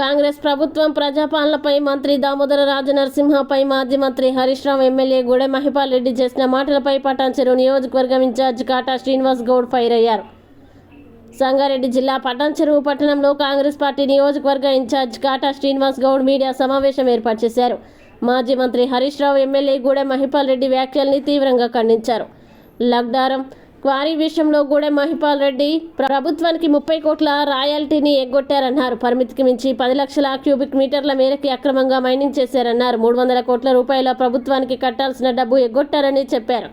కాంగ్రెస్ ప్రభుత్వం ప్రజాపాలనపై మంత్రి దామోదర రాజనరసింహపై మాజీ మంత్రి హరీష్ రావు ఎమ్మెల్యే గూడె మహిపాల్ రెడ్డి చేసిన మాటలపై పటాన్చెరు నియోజకవర్గం ఇన్ఛార్జ్ కాటా శ్రీనివాస్ గౌడ్ ఫైర్ అయ్యారు. సంగారెడ్డి జిల్లా పటాన్చెరువు పట్టణంలో కాంగ్రెస్ పార్టీ నియోజకవర్గ ఇన్ఛార్జ్ కాటా శ్రీనివాస్ గౌడ్ మీడియా సమావేశం ఏర్పాటు చేశారు. మాజీ మంత్రి హరీష్ రావు ఎమ్మెల్యే గూడె మహిపాల్ రెడ్డి వ్యాఖ్యల్ని తీవ్రంగా ఖండించారు. లగ్డారం క్వారీ విషయంలో గూడెం మహిపాల్ రెడ్డి ప్రభుత్వానికి ముప్పై కోట్ల రాయల్టీని ఎగ్గొట్టారన్నారు. పరిమితికి మించి పది లక్షల క్యూబిక్ మీటర్ల మేరకి అక్రమంగా మైనింగ్ చేశారన్నారు. మూడు వందల కోట్ల రూపాయల ప్రభుత్వానికి కట్టాల్సిన డబ్బు ఎగ్గొట్టారని చెప్పారు.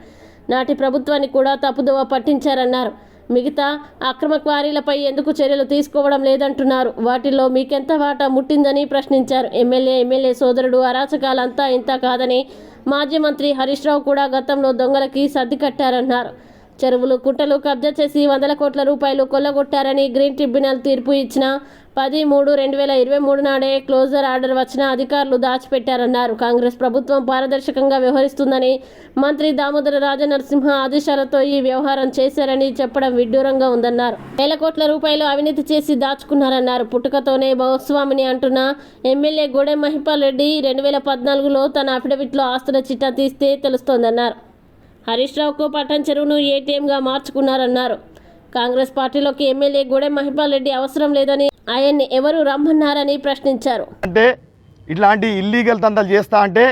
నాటి ప్రభుత్వాన్ని కూడా తప్పుదోవ పట్టించారన్నారు. మిగతా అక్రమ క్వారీలపై ఎందుకు చర్యలు తీసుకోవడం లేదంటున్నారు. వాటిల్లో మీకెంత వాటా ముట్టిందని ప్రశ్నించారు. ఎమ్మెల్యే ఎమ్మెల్యే సోదరుడు అరాచకాలంతా ఇంత కాదని మాజీ మంత్రి హరీష్ రావు కూడా గతంలో దొంగలకి సర్ది కట్టారన్నారు. చెరువులు కుట్టలు కబ్జా చేసి వందల కోట్ల రూపాయలు కొల్లగొట్టారని గ్రీన్ ట్రిబ్యునల్ తీర్పు ఇచ్చిన పది మూడు రెండు వేల ఇరవై మూడు నాడే క్లోజర్ ఆర్డర్ వచ్చిన అధికారులు దాచిపెట్టారన్నారు. కాంగ్రెస్ ప్రభుత్వం పారదర్శకంగా వ్యవహరిస్తుందని మంత్రి దామోదర రాజనరసింహ ఆదేశాలతో ఈ వ్యవహారం చేశారని చెప్పడం విడ్డూరంగా ఉందన్నారు. వేల కోట్ల రూపాయలు అవినీతి చేసి దాచుకున్నారన్నారు. పుట్టుకతోనే భగస్వామిని అంటున్న ఎమ్మెల్యే గూడెం మహిపాల్ రెడ్డి రెండు వేల పద్నాలుగులో తన అఫిడవిట్లో ఆస్తుల చిట్టా తీస్తే తెలుస్తోందన్నారు. హరీష్ రావుకు పట్టణ చెరువును ఏటీఎంగా మార్చుకున్నారన్నారు. కాంగ్రెస్ పార్టీలోకి ఎమ్మెల్యే గూడెం మహిపాల్ రెడ్డి అవసరం లేదని ఆయన్ని ఎవరు రమ్మన్నారని ప్రశ్నించారు. అంటే ఇట్లాంటి ఇల్లీగల్ దందాలు చేస్తా అంటే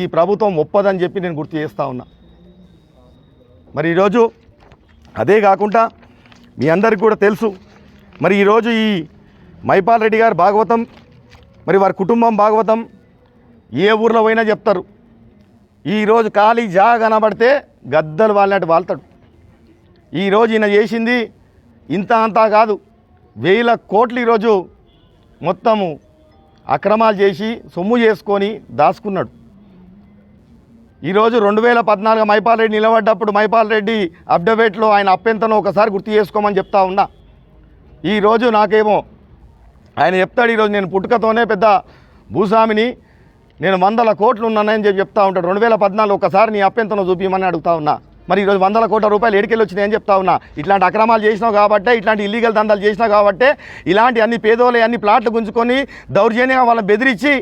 ఈ ప్రభుత్వం ఒప్పదని చెప్పి నేను గుర్తు చేస్తూ ఉన్నా. మరి ఈరోజు అదే కాకుండా మీ అందరికి కూడా తెలుసు మరి ఈరోజు ఈ మైపాల్ రెడ్డి గారు భాగవతం మరి వారి కుటుంబం భాగవతం ఏ ఊర్లో పోయినా చెప్తారు. ఈరోజు ఖాళీ జాగా కనబడితే గద్దలు వాళ్ళనట్టు వాళ్తాడు. ఈరోజు ఈయన చేసింది ఇంత అంతా కాదు. వేల కోట్లు ఈరోజు మొత్తము అక్రమాలు చేసి సొమ్ము చేసుకొని దాచుకున్నాడు. ఈరోజు రెండు వేల పద్నాలుగు మైపాల్ రెడ్డి నిలబడ్డప్పుడు మైపాల్ రెడ్డి అప్డేట్లో ఆయన అప్పెంతను ఒకసారి గుర్తు చేసుకోమని చెప్తా ఉన్నా. ఈరోజు నాకేమో ఆయన చెప్తాడు ఈరోజు నేను పుట్టుకతోనే పెద్ద భూస్వామిని నేను వందల కోట్లు ఉన్నానని చెప్పి చెప్తా ఉంటాడు. రెండు వేల పద్నాలుగు ఒకసారి నీ అప్పెంతను చూపించమని అడుగుతా ఉన్నా. మరి ఈరోజు వందల కోట్ల రూపాయలు ఎడికెళ్ళి వచ్చినాయని చెప్తా ఉన్నా. ఇట్లాంటి అక్రమాలు చేసినావు కాబట్టే ఇట్లాంటి ఇల్లీగల్ దందాలు చేసినావు కాబట్టే ఇలాంటి అన్ని పేదోళ్ళు అన్ని ప్లాట్లు గుంజుకొని దౌర్జన్యంగా వాళ్ళని బెదిరించి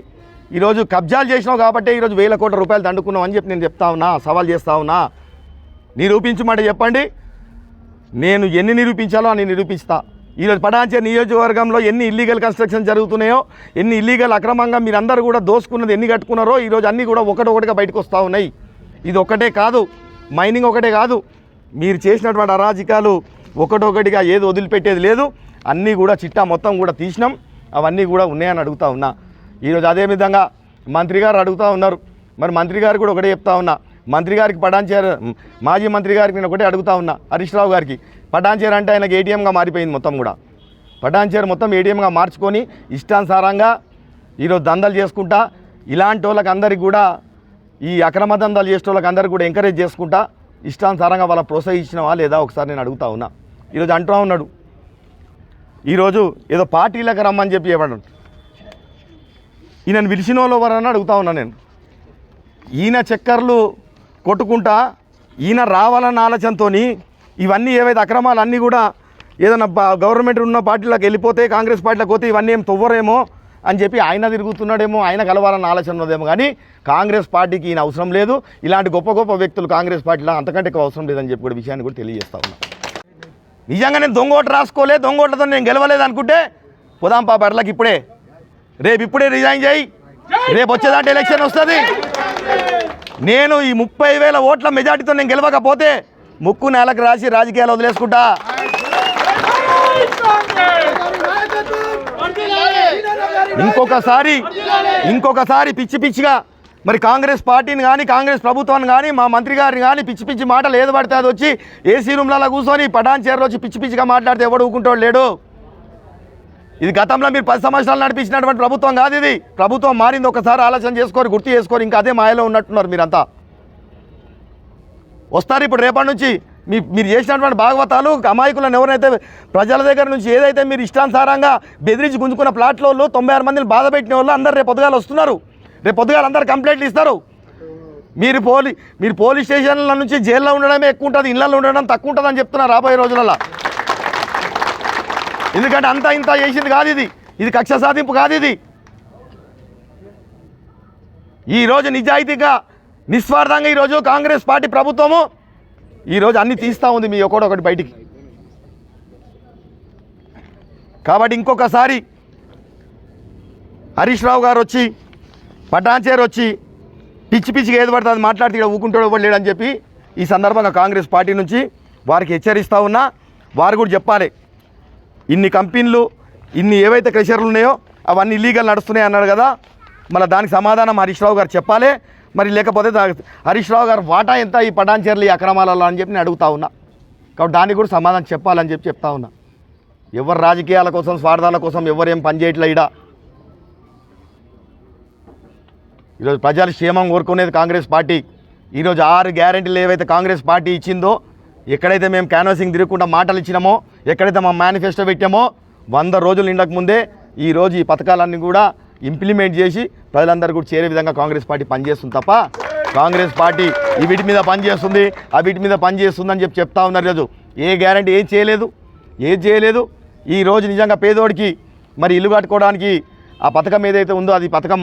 ఈరోజు కబ్జాలు చేసినావు కాబట్టి ఈరోజు వేల కోట్ల రూపాయలు దండుకున్నావు అని చెప్పి నేను చెప్తా ఉన్నా సవాల్ చేస్తా ఉన్నా. నిరూపించమంటే చెప్పండి. నేను ఎన్ని నిరూపించాలో అని నిరూపిస్తా. ఈరోజు పటాంచే నియోజకవర్గంలో ఎన్ని ఇల్లీగల్ కన్స్ట్రక్షన్ జరుగుతున్నాయో ఎన్ని ఇల్లీగల్ అక్రమంగా మీరందరూ కూడా దోసుకున్నది ఎన్ని కట్టుకున్నారో ఈరోజు అన్నీ కూడా ఒకటొకటిగా బయటకు వస్తూ ఉన్నాయి. ఇది ఒకటే కాదు మైనింగ్ ఒకటే కాదు మీరు చేసినటువంటి అరాజకాలు ఒకటొకటిగా ఏది వదిలిపెట్టేది లేదు అన్నీ కూడా చిట్టా మొత్తం కూడా తీసినాం అవన్నీ కూడా ఉన్నాయని అడుగుతా ఉన్నా. ఈరోజు అదే విధంగా మంత్రి గారు అడుగుతూ ఉన్నారు మరి మంత్రి గారు కూడా ఒకటే చెప్తా ఉన్నా మంత్రి గారికి పటాన్చేర్ మాజీ మంత్రి గారికి నేను ఒకటే అడుగుతా ఉన్నా హరీష్ రావు గారికి. పటాన్చేర్ అంటే ఆయనకి ఏటీఎంగా మారిపోయింది మొత్తం కూడా. పటాన్చేర్ మొత్తం ఏటీఎంగా మార్చుకొని ఇష్టానుసారంగా ఈరోజు దందలు చేసుకుంటా ఇలాంటి వాళ్ళకి అందరికి కూడా ఈ అక్రమ దందాలు చేసే వాళ్ళకి అందరికి కూడా ఎంకరేజ్ చేసుకుంటా ఇష్టానుసారంగా వాళ్ళ ప్రోత్సహించినవా లేదా ఒకసారి నేను అడుగుతా ఉన్నా. ఈరోజు అంటూ ఉన్నాడు. ఈరోజు ఏదో పార్టీలకు రమ్మని చెప్పి చెప్పాడు. ఈయనను పిలిచిన వాళ్ళు ఎవరన్నా అడుగుతా ఉన్నా నేను. ఈయన చక్కర్లు కొట్టుకుంటా ఈయన రావాలన్న ఆలోచనతో ఇవన్నీ ఏవైతే అక్రమాలు అన్నీ కూడా ఏదైనా గవర్నమెంట్ ఉన్న పార్టీలకు వెళ్ళిపోతే కాంగ్రెస్ పార్టీలకు పోతే ఇవన్నీ ఏం తవ్వరేమో అని చెప్పి ఆయన తిరుగుతున్నాడేమో ఆయన కలవాలన్న ఆలోచన ఉన్నదేమో కానీ కాంగ్రెస్ పార్టీకి ఈయన అవసరం లేదు. ఇలాంటి గొప్ప గొప్ప వ్యక్తులు కాంగ్రెస్ పార్టీలో అంతకంటే ఎక్కువ అవసరం లేదని చెప్పి కూడా విషయాన్ని కూడా తెలియజేస్తా ఉన్నా. నిజంగా నేను దొంగోట రాసుకోలే దొంగ నేను గెలవలేదు అనుకుంటే పోదాం పా బర్లకు ఇప్పుడే. రేపు ఇప్పుడే రిజైన్ చేయి. రేపు వచ్చేదాంటే ఎలక్షన్ వస్తుంది. నేను ఈ ముప్పై వేల ఓట్ల మెజార్టీతో నేను గెలవకపోతే ముక్కు నేలకు రాసి రాజకీయాలు వదిలేసుకుంటా. ఇంకొకసారి ఇంకొకసారి పిచ్చి పిచ్చిగా మరి కాంగ్రెస్ పార్టీని కానీ కాంగ్రెస్ ప్రభుత్వాన్ని కానీ మా మంత్రి గారిని కానీ పిచ్చి పిచ్చి మాటలు ఏది పడితే అది వచ్చి ఏసీ రూమ్లలో కూర్చొని పటాన్ చీరలో వచ్చి పిచ్చి పిచ్చిగా మాట్లాడితే ఎవడు ఊకుంటాడు లేడు? ఇది గతంలో మీరు పది సంవత్సరాలు నడిపించినటువంటి ప్రభుత్వం కాదు ఇది. ప్రభుత్వం మారింది ఒకసారి ఆలోచన చేసుకోరు గుర్తు చేసుకోరు ఇంకా అదే మాయలో ఉన్నట్టున్నారు మీరంతా. వస్తారు ఇప్పుడు రేపటి నుంచి. మీ మీరు చేసినటువంటి భాగవతాలు అమాయకులను ఎవరైతే ప్రజల దగ్గర నుంచి ఏదైతే మీరు ఇష్టానుసారంగా బెదిరించి గుంజుకున్న ప్లాట్లో వాళ్ళు తొంభై ఆరు మందిని బాధ పెట్టిన వాళ్ళు అందరు రేపు పొద్దుగాలు వస్తున్నారు. రేపు పొద్దుగాలు అందరు కంప్లైంట్లు ఇస్తారు. మీరు పోలీ మీరు పోలీస్ స్టేషన్ల నుంచి జైల్లో ఉండడమే ఎక్కువ ఉంటుంది ఇళ్ళల్లో ఉండడం తక్కువ ఉంటుందని చెప్తున్నారు రాబోయే రోజులలో ఎందుకంటే అంతా ఇంత చేసింది కాదు ఇది. ఇది కక్ష సాధింపు కాదు ఇది. ఈరోజు నిజాయితీగా నిస్వార్థంగా ఈరోజు కాంగ్రెస్ పార్టీ ప్రభుత్వము ఈరోజు అన్ని తీస్తూ ఉంది మీ ఒకటి బయటికి. కాబట్టి ఇంకొకసారి హరీష్ రావు గారు వచ్చి పటాన్చేరు వచ్చి పిచ్చి పిచ్చిగా ఏది పడుతుంది మాట్లాడితే ఇక్కడ ఊకుంటాడు ఇవ్వలేడు అని చెప్పి ఈ సందర్భంగా కాంగ్రెస్ పార్టీ నుంచి వారికి హెచ్చరిస్తూ ఉన్నా. వారు కూడా చెప్పాలి. ఇన్ని కంపెనీలు ఇన్ని ఏవైతే క్రెషర్లు ఉన్నాయో అవన్నీ ఇల్లీగల్ నడుస్తున్నాయి అన్నాడు కదా. మళ్ళీ దానికి సమాధానం హరీష్ రావు గారు చెప్పాలి. మరి లేకపోతే హరీష్ రావు గారు వాటా ఎంత ఈ పటాన్చేర్లు ఈ అక్రమాలలో అని చెప్పి నేను అడుగుతా ఉన్నా. కాబట్టి దానికి కూడా సమాధానం చెప్పాలని చెప్పి చెప్తా ఉన్నా. ఎవరు రాజకీయాల కోసం స్వార్థాల కోసం ఎవరేం పనిచేయట్లే ఇడా ఈరోజు ప్రజల క్షేమం కోరుకునేది కాంగ్రెస్ పార్టీ. ఈరోజు ఆరు గ్యారెంటీలు ఏవైతే కాంగ్రెస్ పార్టీ ఇచ్చిందో ఎక్కడైతే మేము క్యాన్వాసింగ్ తిరగకుండా మాటలు ఇచ్చినామో ఎక్కడైతే మా మేనిఫెస్టో పెట్టామో వంద రోజులు నిండక ముందే ఈరోజు ఈ పథకాలన్నీ కూడా ఇంప్లిమెంట్ చేసి ప్రజలందరూ కూడా చేరే విధంగా కాంగ్రెస్ పార్టీ పనిచేస్తుంది తప్ప కాంగ్రెస్ పార్టీ ఈ వీటి మీద పనిచేస్తుంది ఆ వీటి మీద పనిచేస్తుంది అని చెప్పి చెప్తా ఉన్నారు ఈరోజు. ఏ గ్యారంటీ ఏం చేయలేదు ఏం చేయలేదు. ఈ రోజు నిజంగా పేదోడికి మరి ఇల్లు కట్టుకోవడానికి ఆ పథకం ఏదైతే ఉందో అది పథకం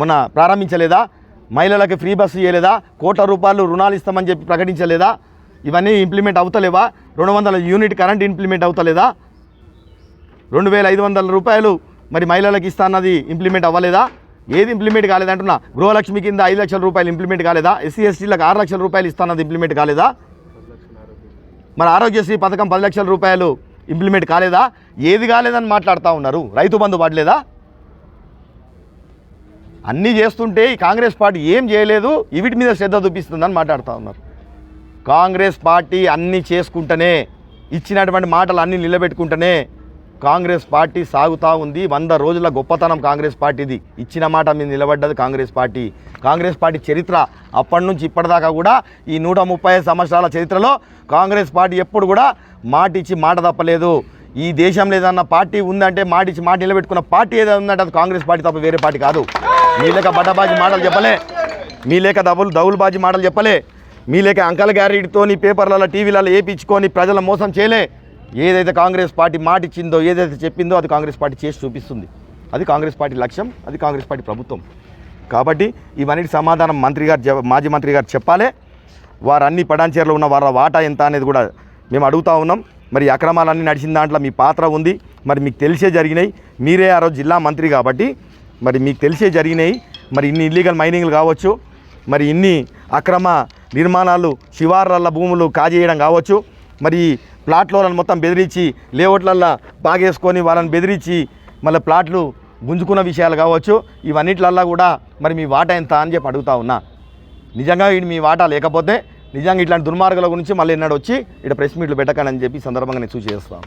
మొన్న ప్రారంభించలేదా? మహిళలకి ఫ్రీ బస్సు ఇవ్వలేదా? కోట్ల రూపాయలు రుణాలు ఇస్తామని చెప్పి ప్రకటించలేదా? ఇవన్నీ ఇంప్లిమెంట్ అవుతలేవా? రెండు వందల యూనిట్ కరెంట్ ఇంప్లిమెంట్ అవుతలేదా? రెండు వేల ఐదు వందల రూపాయలు మరి మహిళలకు ఇస్తా అన్నది ఇంప్లిమెంట్ అవ్వలేదా? ఏది ఇంప్లిమెంట్ కాలేదంటున్నా గృహలక్ష్మి కింద ఐదు లక్షల రూపాయలు ఇంప్లిమెంట్ కాలేదా? ఎస్సీ ఎస్టీలకు ఆరు లక్షల రూపాయలు ఇస్తానది ఇంప్లిమెంట్ కాలేదా? మరి ఆరోగ్యశ్రీ పథకం పది లక్షల రూపాయలు ఇంప్లిమెంట్ కాలేదా? ఏది కాలేదని మాట్లాడుతూ ఉన్నారు? రైతు బంధు పడలేదా అన్నీ చేస్తుంటే ఈ కాంగ్రెస్ పార్టీ ఏం చేయలేదు? వీటి మీద శ్రద్ధ చూపిస్తుందని మాట్లాడుతూ ఉన్నారు. కాంగ్రెస్ పార్టీ అన్నీ చేసుకుంటేనే ఇచ్చినటువంటి మాటలు అన్నీ నిలబెట్టుకుంటేనే కాంగ్రెస్ పార్టీ సాగుతూ ఉంది. వంద రోజుల గొప్పతనం కాంగ్రెస్ పార్టీది. ఇచ్చిన మాట మీద నిలబడ్డది కాంగ్రెస్ పార్టీ. కాంగ్రెస్ పార్టీ చరిత్ర అప్పటి నుంచి ఇప్పటిదాకా కూడా ఈ నూట ముప్పై ఐదు సంవత్సరాల చరిత్రలో కాంగ్రెస్ పార్టీ ఎప్పుడు కూడా మాట ఇచ్చి మాట తప్పలేదు. ఈ దేశంలో ఏదన్నా పార్టీ ఉందంటే మాట ఇచ్చి మాట నిలబెట్టుకున్న పార్టీ ఏదైనా ఉందంటే అది కాంగ్రెస్ పార్టీ తప్ప వేరే పార్టీ కాదు. మీ లేక బట్టబాజీ మాటలు చెప్పలే. మీ లేక దవులు దౌలుబాజీ మాటలు చెప్పలే. మీ లేక అంకల్ గ్యారెంటీతోని పేపర్లలో టీవీలలో వేయించుకొని ప్రజల మోసం చేయలే. ఏదైతే కాంగ్రెస్ పార్టీ మాట ఇచ్చిందో ఏదైతే చెప్పిందో అది కాంగ్రెస్ పార్టీ చేసి చూపిస్తుంది. అది కాంగ్రెస్ పార్టీ లక్ష్యం అది కాంగ్రెస్ పార్టీ ప్రభుత్వం. కాబట్టి ఇవన్నీ సమాధానం మంత్రి గారు మాజీ మంత్రి గారు చెప్పాలి. వారు అన్ని పడాంచేర్లో ఉన్న వారి వాటా ఎంత అనేది కూడా మేము అడుగుతా ఉన్నాం. మరి అక్రమాలన్నీ నడిచిన దాంట్లో మీ పాత్ర ఉంది. మరి మీకు తెలిసే జరిగినాయి. మీరే ఆ రోజు జిల్లా మంత్రి కాబట్టి మరి మీకు తెలిసే జరిగినాయి. మరి ఇన్ని ఇల్లీగల్ మైనింగ్లు కావచ్చు మరి ఇన్ని అక్రమ నిర్మాణాలు శివార్ల భూములు కాజేయడం కావచ్చు. మరి ఈ ప్లాట్లో వాళ్ళని మొత్తం బెదిరించి లేఅవుట్లల్లో బాగేసుకొని వాళ్ళని బెదిరించి మళ్ళీ ప్లాట్లు గుంజుకున్న విషయాలు కావచ్చు. ఇవన్నిట్లల్లో కూడా మరి మీ వాటా ఎంత అని చెప్పి అడుగుతా ఉన్నా. నిజంగా ఇది మీ వాటా లేకపోతే నిజంగా ఇట్లాంటి దుర్మార్గాల గురించి మళ్ళీ ఎన్నడూ వచ్చి ఇక్కడ ప్రెస్ మీట్లు పెట్టకండి అని చెప్పి సందర్భంగా నేను సూచి చేస్తాను